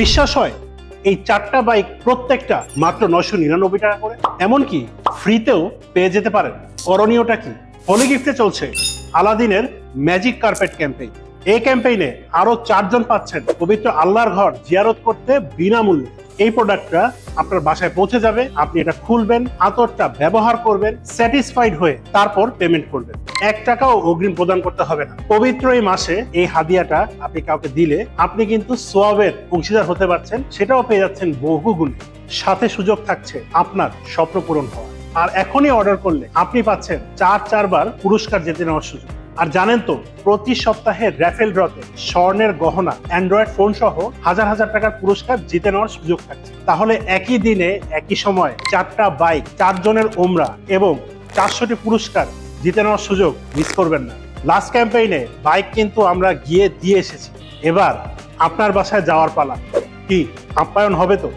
বিশ্বাস হয় এই চারটা বাইক প্রত্যেকটা মাত্র নয়শো নিরানব্বই টাকা করে? এমনকি ফ্রিতেও পেয়ে যেতে পারেন। করণীয়টা কি? হোলি গিফটে চলছে আলাদিনের ম্যাজিক কার্পেট ক্যাম্পেইন এই ক্যাম্পেইনে আরও চারজন পাচ্ছেন পবিত্র আল্লাহর ঘর জিয়ারত করতে বিনামূল্যে। এই প্রোডাক্টটা আপনার বাসায় পৌঁছে যাবে, আপনি এটা খুলবেন, আতরটা ব্যবহার করবেন স্যাটিসফাইড হয়ে তারপর পেমেন্ট করবেন। এক টাকাও অগ্রিম প্রদান করতে হবে না। পবিত্র এই মাসে এই হাদিয়াটা আপনি কাউকে দিলে আপনি কিন্তু সোয়াবের অংশীদার হতে পারছেন, সেটাও পেয়ে যাচ্ছেন বহু গুণে। সাথে সুযোগ থাকছে আপনার স্বপ্ন পূরণ হওয়ার। আর এখনই অর্ডার করলে আপনি পাচ্ছেন চার, চারবার পুরস্কার জিতে নেওয়ার সুযোগ। আর জানেন তো, প্রতি সপ্তাহে র্যাফেল ড্রতে স্বর্ণের গহনা অ্যান্ড্রয়েড ফোন সহ হাজার হাজার টাকার পুরস্কার জিতে নেওয়ার সুযোগ থাকছে। তাহলে একই দিনে, একই সময় চারটা বাইক চারজনের ওমরা এবং চারশোটি পুরস্কার জিতে নেওয়ার সুযোগ মিস করবেন না। লাস্ট ক্যাম্পেইনে বাইক কিন্তু আমরা গিয়ে দিয়ে এসেছি। এবার আপনার বাসায় যাওয়ার পালা। কি, আপ্যায়ন হবে তো?